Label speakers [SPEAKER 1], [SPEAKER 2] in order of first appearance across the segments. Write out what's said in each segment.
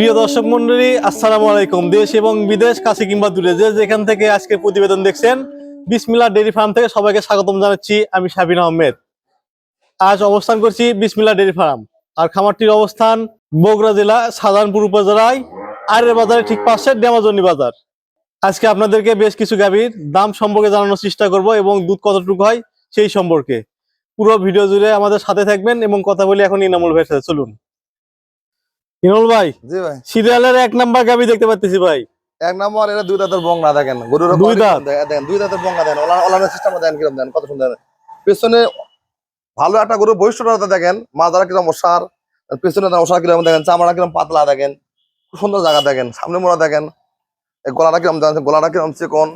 [SPEAKER 1] প্রিয় দর্শক মন্ডলী, আসসালামু আলাইকুম। দেশ এবং বিদেশ, কাছে কিংবা দূরে, যে যেখান থেকে আজকে প্রতিবেদন দেখছেন বিসমিল্লা ডেরি ফার্ম থেকে সবাইকে স্বাগতম জানাচ্ছি আমি শাবিন আহমেদ। আজ অবস্থান করছি বিসমিল্লা ডেরি ফার্ম। আর খামারটির অবস্থান বগুড়া জেলা সাধারণপুর উপজেলায়, আরের বাজারে ঠিক পাশে ড্যামাজনি বাজার। আজকে আপনাদেরকে বেশ কিছু গাভীর দাম সম্পর্কে জানানোর চেষ্টা করব এবং দুধ কতটুকু হয় সেই সম্পর্কে। পুরো ভিডিও জুড়ে আমাদের সাথে থাকবেন এবং কথা বলি এখন ইনামুল ভাইয়ের সাথে, চলুন। ইনামুল ভাই
[SPEAKER 2] জি ভাই।
[SPEAKER 1] সিরিয়ালের এক নাম্বার গাবি দেখতে পাচ্ছি ভাই।
[SPEAKER 2] এক নম্বর এটা দুই দাঁতের বংলা দেখেন। গরুর
[SPEAKER 1] দুই দাঁত?
[SPEAKER 2] দেখেন দুই দাঁতের বংলা দেখেন। ওলা সিস্টেম দেখেন কীরকম দেখেন কত সুন্দর। পেছনে ভালো একটা গরু বৈশিষ্ট্যটা দেখেন। মাদারা কীরকম ওষার পেছনে ওষার কীরকম দেখেন চামড়া কীরকম পাতলা দেখেন। খুব সুন্দর জায়গা দেখেন। সামনে মোড়া দেখেন। এই গলাটা কিরম দেখেন গলাটা কিরম চিকন।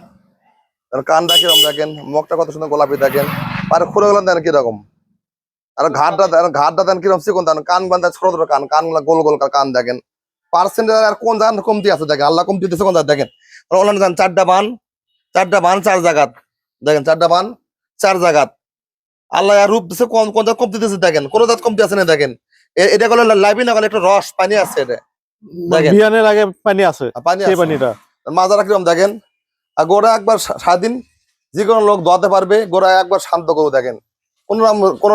[SPEAKER 2] কানটা কীরকম দেখেন। মুখটা কত সুন্দর গোলাপি দেখেন। আর খুঁড়ে গেলাম দেখেন কীরকম। আর ঘাটটা দেখেন ঘাটটা দেখেন কীরকম চিকন দেখেন কান বান্ধা ছোট ছোট কান কানগুলা গোল গোল কান দেখেন। পার্সেন্টেজ আর কোন জায়গা কমতি আছে দেখেন আল্লাহ কমতি দিতেছে কোন দেখেন। যান চারটা বান চারটা বান চার জায়গাত। দেখেন চারটা বান চার জায়গাত। আল্লাহ আর রূপ দিছে কোন কোন জায়গা কমতি দিতেছে দেখেন কোন জায়গা কমতি আছে না দেখেন। এটা গেলে লাইবি না গেলে একটা রস পানি আছে এটা। দেখেন।
[SPEAKER 1] বিয়ানের আগে পানি আছে
[SPEAKER 2] আর পানি আছে।
[SPEAKER 1] পানিটা।
[SPEAKER 2] মাজারা কিরম দেখেন? আর গোড়া একবার স্বাধীন যে কোনো লোক দোয়াতে পারবে গোড়া একবার শান্ত করব দেখেন। কোন কোন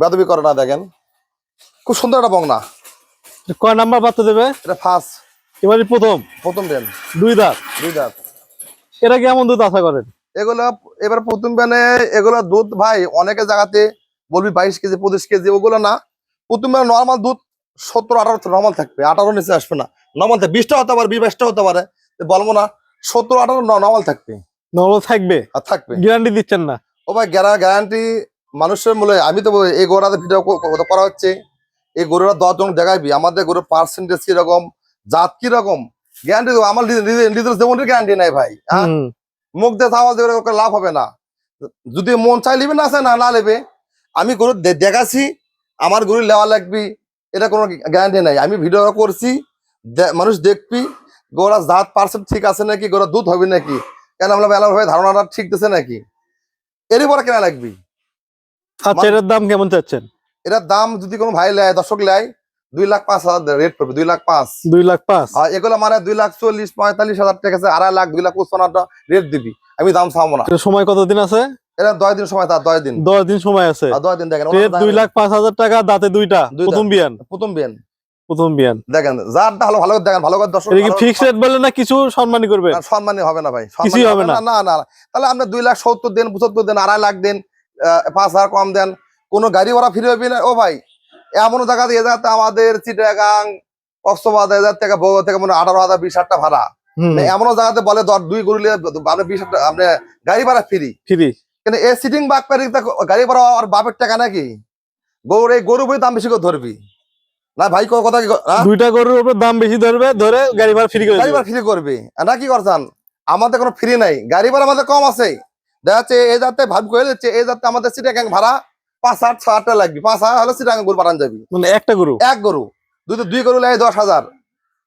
[SPEAKER 2] বেদবি করে না দেখেন। খুব সুন্দর একটা বংনা।
[SPEAKER 1] কয় নাম্বার বাচ্চা দেবে?
[SPEAKER 2] এটা ফার্স্ট
[SPEAKER 1] এবারে প্রথম।
[SPEAKER 2] প্রথম দেন।
[SPEAKER 1] দুই দাঁত।
[SPEAKER 2] দুই দাঁত।
[SPEAKER 1] এরা কেমন দুধ আশা করেন?
[SPEAKER 2] এগুলো এবার প্রথম ব্যানে এগুলো দুধ ভাই অনেকে জায়গাতে বলবি বাইশ কেজি পঁচিশ কেজি ওগুলো না। প্রথম ব্যানে নর্মাল দুধ সত্তর আঠারো নর্মাল থাকবে। আঠারো নিচে আসবে না। নর্মাল থাকবে। বিশটা হতে পারে বিশ বাইশটা হতে পারে। বলব না সত্তর আঠারো নর্মাল থাকবে।
[SPEAKER 1] নর্মাল থাকবে?
[SPEAKER 2] আর থাকবে।
[SPEAKER 1] গ্যারান্টি দিচ্ছেন না?
[SPEAKER 2] ও ভাই গ্যারা গ্যারান্টি মানুষের মূল্য আমি তো এই গোড়াতে ভিডিও করা হচ্ছে। এই গরুরা দশজন দেখাবি আমাদের গরুর পার্সেন্টেজ কীরকম জাত কীরকম? গ্যারান্টি দেবো আমার যেমন গ্যারান্টি নাই ভাই হ্যাঁ। মুখ দিয়ে আওয়াজ লাভ হবে না। যদি মন চাই লিবে না না না নেবে আমি গরু দেখাছি আমার গরু লেওয়া লাগবি এটা কোনো গ্যারান্টি নাই। আমি ভিডিও করছি মানুষ দেখবি গোড়া জাত পার্সেন্ট ঠিক আছে নাকি গোড়া দুধ হবে নাকি? কেন আমরা ভাবে ধারণাটা ঠিক দিছে নাকি? এরই পরে কেনা লাগবি।
[SPEAKER 1] আচ্ছা এটার দাম কেমন চাচ্ছেন?
[SPEAKER 2] এটার দাম যদি কোনো ভাই লেয় দর্শক লেয় দুই লাখ পাঁচ হাজার রেট পড়বে দুই লাখ পাঁচ।
[SPEAKER 1] দুই লাখ পাঁচ?
[SPEAKER 2] এগুলো মানে দুই লাখ চল্লিশ পঁয়তাল্লিশ হাজার টাকা আছে আড়াই লাখ দুই লাখ পঁচপান্ন রেট দিবি। আমি দাম চাবো না।
[SPEAKER 1] সময় কতদিন আছে?
[SPEAKER 2] এটা দশ দিন সময় তার দশ দিন।
[SPEAKER 1] দশ দিন সময় আছে।
[SPEAKER 2] দশ দিন দেখেন
[SPEAKER 1] দুই লাখ পাঁচ হাজার টাকা দাঁতে দুইটা প্রথম বিয়ান।
[SPEAKER 2] প্রথম বিয়ান।
[SPEAKER 1] প্রথম বিয়ান।
[SPEAKER 2] দেখেন যারটা ভালো ভালো করে দেখেন ভালো করে দর্শক
[SPEAKER 1] এটা কি
[SPEAKER 2] ভালো-
[SPEAKER 1] ফিক্স রেট বললেন না কিছু সম্মানী করবে?
[SPEAKER 2] না, সম্মানী হবে না ভাই
[SPEAKER 1] কিছুই হবে না।
[SPEAKER 2] না না। তাহলে আপনি দুই লাখ সত্তর দেন পঁচাত্তর দেন আড়াই লাখ দেন পাঁচ হাজার কম দেন। কোনো গাড়ি ভাড়া ফিরে হবে না। ও ভাই এমন জায়গাতে এ জায়গাতে আমাদের চিটাগাং কক্সবাজার এজার থেকে বউ থেকে মনে আঠারো হাজার বিশ হাজার ভাড়া। মানে এমনও জায়গাতে বলে দর দুই গরু নিয়ে আপনি বিশ হাজার আপনি গাড়ি ভাড়া ফ্রি।
[SPEAKER 1] ফ্রি।
[SPEAKER 2] কিন্তু এ সিটিং বাক পারি গাড়ি ভাড়া আর বাপের টাকা নাকি? গরু এই গরু বই দাম বেশি করে ধরবি। না ভাই কথা কি?
[SPEAKER 1] দুইটা গরুর উপর দাম বেশি ধরবে ধরে গাড়ি ভাড়া ফ্রি করে
[SPEAKER 2] গাড়ি ভাড়া ফ্রি করবে। না কি করছেন? আমাদের কোনো ফ্রি নাই। গাড়ি ভাড়া আমাদের কম আছে। দেখা যাচ্ছে এই যাতে ভাব করে দিচ্ছে এই যাতে আমাদের সিটাগাং ভাড়া পাঁচ হাজার ছ লাগবে। পাঁচ হাজার হলে সিটাগাং গরু পাঠান যাবি।
[SPEAKER 1] মানে একটা গরু?
[SPEAKER 2] এক গরু। দুই দুই গরু লাগে দশ হাজার।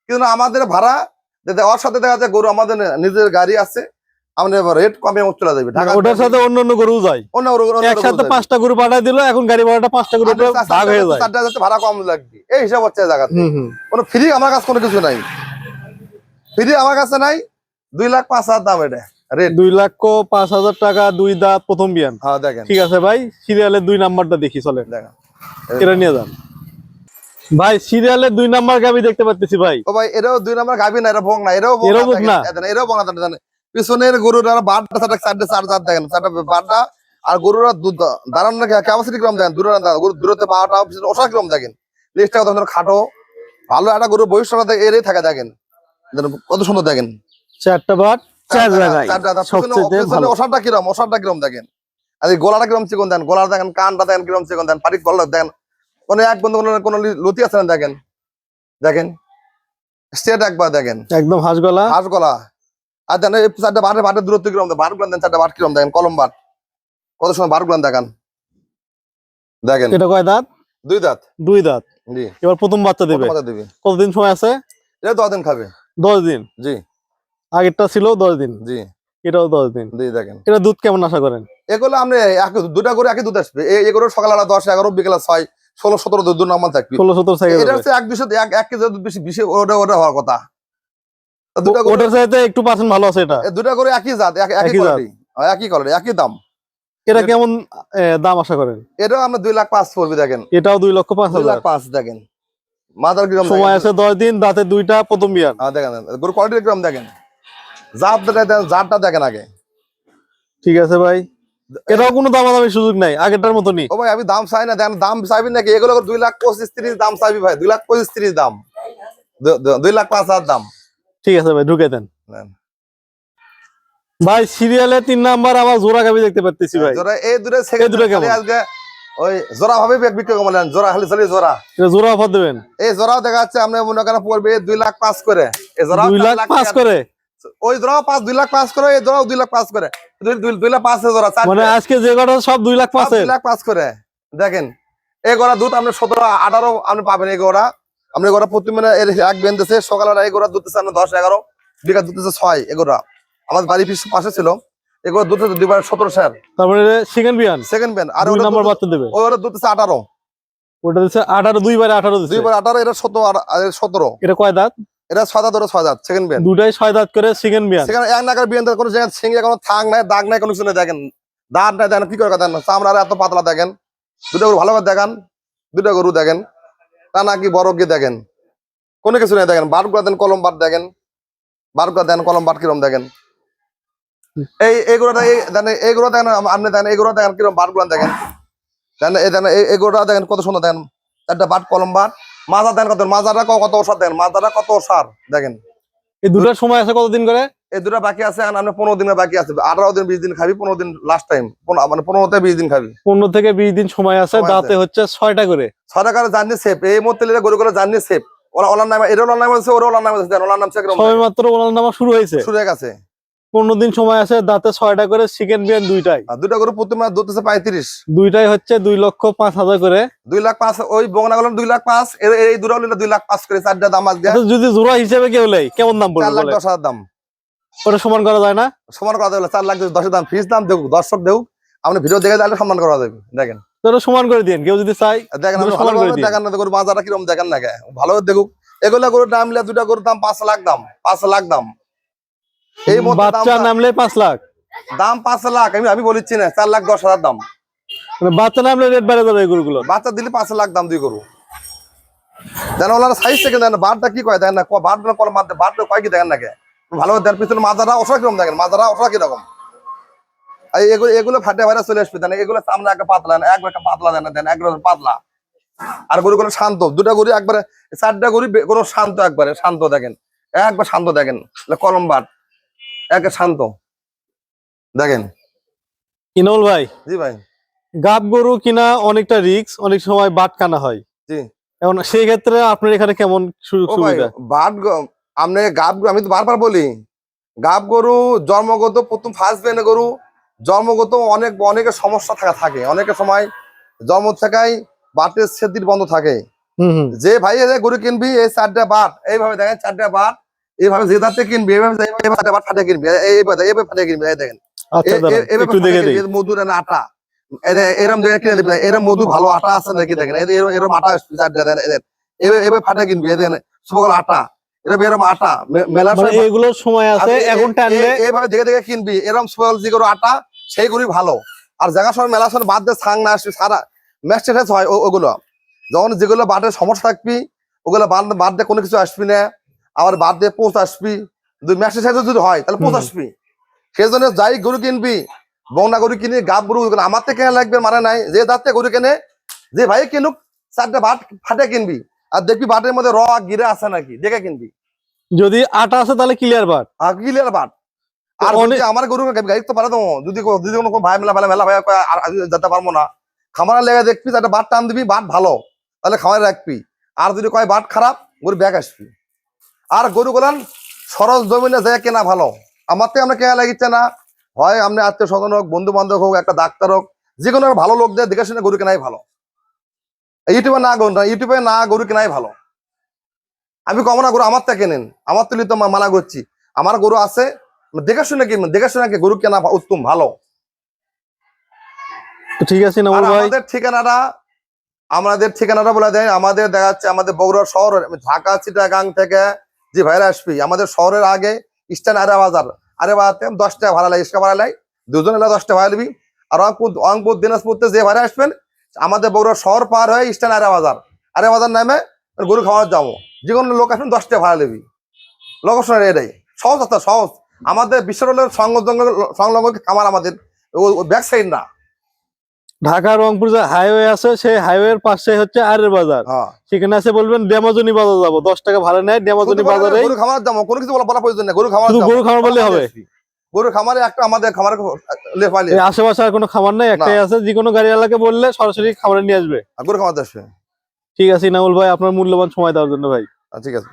[SPEAKER 2] কিন্তু আমাদের ভাড়া যে- ওর সাথে দেখা যায় গরু আমাদের নিজের গাড়ি আছে আমাদের রেট কমে চলে যাবে। ঢাকা
[SPEAKER 1] ওটার সাথে অন্য অন্য গরু যায়।
[SPEAKER 2] অন্য গরু
[SPEAKER 1] একসাথে পাঁচটা গরু দিল এখন গাড়ি ভাড়াটা পাঁচটা গরু
[SPEAKER 2] আমাদের চার-
[SPEAKER 1] ভাগ হয়ে যায়।
[SPEAKER 2] চারটা যাতে ভাড়া কম লাগবে। এই হিসাব হচ্ছে কোনো ফ্রি আমার কাছে কোনো কিছু নাই। ফ্রি আমার কাছে নাই দুই লাখ পাঁচ হাজার দাম এটা।
[SPEAKER 1] দুই লক্ষ পাঁচ হাজার টাকা দুই দাঁত প্রথম বিয়ান।
[SPEAKER 2] হ্যাঁ দেখেন।
[SPEAKER 1] ঠিক আছে ভাই সিরিয়ালের দুই নাম্বারটা দেখি চলেন।
[SPEAKER 2] দেখেন।
[SPEAKER 1] এটা নিয়ে যান। ভাই সিরিয়ালের দুই নাম্বার গাবি দেখতে পাচ্ছি ভাই।
[SPEAKER 2] ও ভাই এরাও দুই নম্বর গাবি না এটা ভোগ না এরাও
[SPEAKER 1] এরাও ভোগ না?
[SPEAKER 2] এরাও ভোগ না দেখেন, দেখেন। পিছনের গরুর আর বারটা চারটা চারটে চার চার দেখেন চারটা বারটা আর গরুর দাঁড়ানোর ক্যাপাসিটি কিরম দেখেন দূরে গরু বারোটা পিছনে ওষা কিরম দেখেন। লিস্টটা কত খাটো। ভালো একটা গরু ভবিষ্যৎ এরই থাকে দেখেন। দেখেন, কত সুন্দর দেখেন।
[SPEAKER 1] চারটা বাট। চার জায়গায়।
[SPEAKER 2] চারটা, তার পিছনে-
[SPEAKER 1] সবচেয়ে
[SPEAKER 2] পিছনে
[SPEAKER 1] ভালো।
[SPEAKER 2] ওষাটা কিরম? ওষাটা কিরম দেখেন? আর গলাটা কিরম চিকন দেন? গলাটা দেখেন কানটা দেখেন কিরম চিকন দেন? পাটি গলা দেখেন। কোনো এক বন্ধু কোনো কোনো লতি আছে না দেখেন? দেখেন? স্টেট একবার দেখেন।
[SPEAKER 1] একদম হাঁস গলা।
[SPEAKER 2] হাঁস গলা। আর দেন এই চারটা বাটের বাটের দূরত্ব কিরম বাট গুলান দেন চারটা বাট কিরম দেখেন কলম বাট কত সময় বাট গুলান দেখান? দেখেন।
[SPEAKER 1] এটা কয় দাঁত?
[SPEAKER 2] দুই দাঁত।
[SPEAKER 1] দুই দাঁত।
[SPEAKER 2] জি।
[SPEAKER 1] এবার প্রথম বাচ্চা দেবে।
[SPEAKER 2] কত দিবি।
[SPEAKER 1] কতদিন সময় আছে?
[SPEAKER 2] এটা দশ দিন খাবে।
[SPEAKER 1] দশ দিন?
[SPEAKER 2] জি।
[SPEAKER 1] আগেরটা ছিল দশ দিন।
[SPEAKER 2] জি।
[SPEAKER 1] এটাও দশ দিন।
[SPEAKER 2] জি দেখেন।
[SPEAKER 1] এটা দুধ কেমন আশা করেন?
[SPEAKER 2] এগুলো এক দুটা করে একই দুধ আসবে। এগুলো সকালবেলা দশ এগারো বিকেলে ছয় ষোলো সতেরো দুধ নাম্বার থাকবে।
[SPEAKER 1] ষোলো সতেরো
[SPEAKER 2] এটা হচ্ছে এক দুশো এক কেজি দুধ বেশি বেশি ওটা ওটা হওয়ার কথা। দুটা
[SPEAKER 1] ওটার চাইতে একটু পার্সেন্ট ভালো আছে এটা।
[SPEAKER 2] দুটা করে একই জাত একই
[SPEAKER 1] একই।
[SPEAKER 2] কোয়ালিটি একই কোয়ালিটি একই দাম।
[SPEAKER 1] এটা কেমন দাম আশা করেন?
[SPEAKER 2] এটাও আমরা দুই লাখ পাঁচ পড়বে দেখেন।
[SPEAKER 1] এটাও দুই লক্ষ পাঁচ
[SPEAKER 2] লাখ পাঁচ দেখেন। মাদার গ্রাম
[SPEAKER 1] সময় আছে দশ দিন দাঁতে দুইটা প্রথম বিয়ান
[SPEAKER 2] হ্যাঁ দেখেন দেখেন। গরু কোয়ালিটি গ্রাম দেখেন। জাত দেখেন জাতটা দেখেন আগে।
[SPEAKER 1] ঠিক আছে ভাই। এটাও কোনো দামাদামি সুযোগ নাই আগেরটার মতনই।
[SPEAKER 2] ও ভাই আমি দাম চাই না দেখেন দাম চাইবি নাকি? এগুলো দুই লাখ পঁচিশ ত্রিশ দাম চাইবি ভাই দুই লাখ পঁচিশ ত্রিশ দাম। দুই লাখ পাঁচ হাজার দাম।
[SPEAKER 1] ঠিক আছে ভাই ঢুকে দেন। ভাই সিরিয়ালে তিন নাম্বার আবার জোড়া গাবি দেখতে পাচ্ছি ভাই।
[SPEAKER 2] জোড়া এই দুটো সেকেন্ড
[SPEAKER 1] দুটো কেমন?
[SPEAKER 2] আজকে ওই জোড়া ভাবে বিক্রি জোড়া খালি চলি জোড়া।
[SPEAKER 1] জোড়া অফার দেবেন।
[SPEAKER 2] এই জোড়াও দেখা যাচ্ছে আপনি মনে করেন পড়বে দুই লাখ পাঁচ করে। এই জোড়াও
[SPEAKER 1] দুই লাখ পাঁচ করে?
[SPEAKER 2] ওই জোড়াও পাঁচ দুই লাখ পাঁচ করে এই জোড়াও দুই লাখ পাঁচ করে। দুই লাখ পাঁচ চারটে।
[SPEAKER 1] মানে আজকে যে কটা সব দুই লাখ পাঁচের
[SPEAKER 2] দুই লাখ পাঁচ করে। দেখেন এই গোড়া দুধ আপনি সতেরো আঠারো আপনি পাবেন এই গোড়া। আপনি গোড়া প্রতি মানে এর এক বেঁধেছে সকালবেলা এই গোড়া দুধ দিচ্ছে আপনি দশ এগারো বিঘা দুধ দিচ্ছে ছয় এগোড়া আমার বাড়ি পিছু পাশে ছিল এগুলো দুধ দুইবার সতেরো স্যার।
[SPEAKER 1] তারপরে সেকেন্ড বিয়ান
[SPEAKER 2] সেকেন্ড বেন আর
[SPEAKER 1] নাম্বার বাচ্চা দেবে।
[SPEAKER 2] ওটা দুধ দিচ্ছে আঠারো।
[SPEAKER 1] ওটা দিচ্ছে আঠারো দুইবারে আঠারো
[SPEAKER 2] দুইবার আঠারো এটা সতেরো সতেরো।
[SPEAKER 1] এটা কয় দাঁত?
[SPEAKER 2] এটা ছয় দাঁত ওটা ছয় দাঁত সেকেন্ড বেন
[SPEAKER 1] দুটাই ছয় দাঁত করে সেকেন্ড বিয়ান।
[SPEAKER 2] সেখানে এক নাগার বিয়ান কোনো জায়গায় সিঙ্গে কোনো থাক নাই দাগ নাই কোনো কিছু দেখেন। দাঁত নাই দেখেন কি করে দেখেন চামড়া এত পাতলা দেখেন। দুটো গরু ভালো করে দেখান দুটো গরু দেখেন। তা নাকি বড় গিয়ে দেখেন? কোনো কিছু নেই দেখেন। বারগুলা দেন কলম বাট দেখেন। বারগুলা দেন কলম বাট কিরম দেখেন। এই এগুলো এই দেন এইগুলো দেখেন আপনি দেখেন এগুলো দেখেন কিরম বাটগুলা দেখেন দেখেন এগুলো দেখেন কত সুন্দর দেখেন একটা বাট কলম বাট মাজা দেন কত? মাজাটা কত ওষার দেন? মাজাটা কত ওষার দেখেন।
[SPEAKER 1] এই দুটার সময় আছে কতদিন করে?
[SPEAKER 2] এই দুটা বাকি আছে এখন আমরা পনেরো দিনের বাকি আছে। আঠারো দিন বিশ দিন খাবি পনেরো দিন লাস্ট টাইম মানে পনেরো থেকে বিশ দিন খাবি।
[SPEAKER 1] পনেরো থেকে বিশ দিন সময় আছে। দাঁতে হচ্ছে ছয়টা করে।
[SPEAKER 2] ছয় করে জার্নি সেফ এই মুহূর্তে নিলে গরুগুলো জার্নি সেফ ওলা ওলার নাম এর ওলার নাম আছে ওর ওলার নাম আছে দেন, ওলার নাম
[SPEAKER 1] সবে মাত্র ওনার নামা শুরু হয়েছে।
[SPEAKER 2] শুরু হয়ে গেছে।
[SPEAKER 1] পনেরো দিন সময় আছে দাঁতে ছয়টা করে সেকেন্ড বিয়ান দুইটাই।
[SPEAKER 2] আর দুটা গরু প্রতি মাস দুধ পঁয়ত্রিশ।
[SPEAKER 1] দুইটাই হচ্ছে দুই লক্ষ পাঁচ হাজার করে।
[SPEAKER 2] দুই লাখ পাঁচ ওই বগনাগুলো দুই লাখ পাঁচ এই দুটো নিলে দুই লাখ পাঁচ করে চারটা দাম আজকে
[SPEAKER 1] আচ্ছা, যদি জোড়া হিসেবে কেউ লেয় কেমন দাম পড়বে
[SPEAKER 2] চার
[SPEAKER 1] লাখ
[SPEAKER 2] দশ হাজার দাম।
[SPEAKER 1] ওটা সমান করা যায় না?
[SPEAKER 2] সমান করা যাবে চার লাখ দশের দাম ফিস দাম দেখুক দর্শক দেখুক আপনি ভিডিও দেখে তাহলে সম্মান করা যাবে দেখেন।
[SPEAKER 1] সমান করে দিন কেউ যদি চাই
[SPEAKER 2] দেখেন
[SPEAKER 1] সমান করে।
[SPEAKER 2] দেখেন না বাজারটা কীরকম দেখেন না ভালো দেখুক এগুলা গরুর দাম নিলে দুটা গরুর দাম পাঁচ লাখ দাম পাঁচ লাখ দাম। এই
[SPEAKER 1] বাচ্চা নামলে পাঁচ লাখ।
[SPEAKER 2] দাম পাঁচ লাখ আমি আমি বলেছি না চার লাখ দশ হাজার দাম।
[SPEAKER 1] মানে বাচ্চা নামলে রেট বেড়ে যাবে এগুলো
[SPEAKER 2] বাচ্চা দিলে পাঁচ লাখ দাম দুই গরু দেন ওনার সাইজ থেকে দেন বারটা কি কয় দেখেন না বারটা কল মারতে বারটা কয় কি দেখেন না ভালো দেন পিছনে মাজারা ওসরা কীরকম দেখেন? মাজারা ওসরা কীরকম? এই এগুলো এগুলো ফাটে চলে আসবে দেন এগুলো সামনে একটা পাতলা না একবার একটা পাতলা দেন দেন একবার পাতলা। আর গরুগুলো শান্ত দুটা গরু একবারে চারটা গরু কোনো শান্ত একবারে শান্ত দেখেন একবার শান্ত দেখেন কলম বাট এক শান্ত। দেখেন।
[SPEAKER 1] ইনল ভাই
[SPEAKER 2] জি ভাই।
[SPEAKER 1] গাব গরু কিনা অনেকটা রিক্স অনেক সময় বাট কানা হয়।
[SPEAKER 2] জি।
[SPEAKER 1] এখন সেই ক্ষেত্রে আপনার এখানে কেমন সুবিধা?
[SPEAKER 2] বাট আপনি গাব আমি তো বারবার বলি গাব গরু জন্মগত প্রথম ফার্স্ট বেনে গরু জন্মগত অনেক অনেকের সমস্যা থাকা থাকে। অনেকের সময় জন্ম থেকেই বাটের সেদির বন্ধ থাকে। যে ভাই গরু কিনবি এই চারটা বাট এইভাবে দেখেন চারটা বাট এইভাবে যে দাঁতে কিনবি এইভাবে বাট ফাটে কিনবি এই- এইভাবে এইভাবে ফাটে কিনবি এই দেখেন।
[SPEAKER 1] আচ্ছা
[SPEAKER 2] মধুর আটা। এর- এরম দেখে কিনে দিবি এরম মধু ভালো আটা আছে নাকি দেখেন যে এরম- আটা এভাবে ফাটে কিনবি দেখেন সকল আটা। এরম আটা
[SPEAKER 1] মানে
[SPEAKER 2] সময়-
[SPEAKER 1] আছে এখন টানলে
[SPEAKER 2] এইভাবে দেখে দেখে কিনবি এরম সোয়াল যেগুলো আটা সেইগুলি ভালো। আর জায়গা সময় মেলা সময় বাদ দিয়ে সাং না আসবি সারা ম্যাস্টেস হয় ওগুলো। যখন যেগুলো বাটের সমস্যা থাকবি ওগুলো বাদ বাদ দিয়ে কোনো কিছু আসবি না। আবার বাদ দিয়ে পোস্ট আসবি দুই ম্যাস্টেস যদি হয় তাহলে পোস্ট আসবি সেই জন্য যাই গরু কিনবি বংনা গরু কিনে গাব গরু আমার থেকে কেনা লাগবে মানে নাই। যে দাঁতে গরু কেনে যে ভাই কিনুক চারটা বাট ফাটে কিনবি। আর দেখবি বাটের মধ্যে র গিরে আছে নাকি দেখে কিনবি।
[SPEAKER 1] যদি আটা আছে তাহলে ক্লিয়ার বাট।
[SPEAKER 2] আর ক্লিয়ার বাট। আর আমার গরু গাড়ি তো পারে তো যদি যদি কোনো ভাই মেলা মেলা মেলা ভাই যেতে পারব না। খামারে লেগে দেখবি একটা বাট টান দিবি বাট ভালো। তাহলে খামারে রাখবি। আর যদি কয় বাট খারাপ গরু ব্যাগ আসবি। আর গরু গুলান সরস জমিনে যায় কেনা ভালো। আমার থেকে আমরা কেনা লাগিচ্ছে না। হয় আপনি আত্মীয় স্বজন হোক বন্ধু বান্ধব হোক একটা ডাক্তার হোক যে কোনো ভালো লোক দিয়ে দেখে শুনে গরু কেনাই ভালো। ইউটিউবে না গরু না ইউটিউবে না গরু কেনাই ভালো। আমি কমনা গরু আমার থেকে কেনেন? আমার তুলি তো মা- মানা করছি। আমার গরু আছে দেখে শুনে কিনবেন দেখে শুনে কি গরু কেনা উত্তম ভালো।
[SPEAKER 1] ঠিক আছে
[SPEAKER 2] আমাদের ঠিকানাটা আমাদের ঠিকানাটা বলে দেয় আমাদের দেখা যাচ্ছে আমাদের বগুড়া শহর ঢাকা চিটাগাং থেকে যে ভাইরা আসবি, আমাদের শহরের আগে স্ট্যান্ড আরে বাজার, আরে বাজারতে দশ টাকা ভাড়া লাগে ইস্কা ভাড়া লাগে দুজন এলা দশ টাকা ভাড়া নিবি। আর রংপুর রংপুর দিনাজপুরতে যে ভাইরা আসবেন, আমাদের বগুড়া শহর পার হয়ে স্ট্যান্ড আরে বাজার। আরে বাজার নামে গরু খাওয়ার যাব। যে কোনো লোক আসবেন দশ টাকা ভাড়া নিবি। লোকেশনের এটাই। সহজ আছে সহজ। আমাদের বিশ্ব রোডের সংলগ্ন সংলগ্ন খামার আমাদের। ব্যাক না।
[SPEAKER 1] ঢাকা রংপুর যে হাইওয়ে আছে সেই হাইওয়ের পাশে হচ্ছে আরের বাজার।
[SPEAKER 2] হ্যাঁ।
[SPEAKER 1] সেখানে আছে বলবেন ড্যামাজনি বাজার যাব। দশ টাকা ভাড়া নেয় ড্যামাজনি বাজারে
[SPEAKER 2] গরু খামার দাম কোনো কিছু বলা প্রয়োজন নেই গরু খামার
[SPEAKER 1] গরু খামার বললে হবে।
[SPEAKER 2] গরু খামারে একটা আমাদের খামারে
[SPEAKER 1] আশেপাশে আর কোনো খামার নাই একটাই আছে যে কোনো গাড়িওয়ালাকে বললে সরাসরি খামারে নিয়ে আসবে।
[SPEAKER 2] গরু খামার আসবে।
[SPEAKER 1] ঠিক আছে ইনামুল ভাই আপনার মূল্যবান সময় দেওয়ার জন্য ভাই।
[SPEAKER 2] আচ্ছা, ঠিক আছে।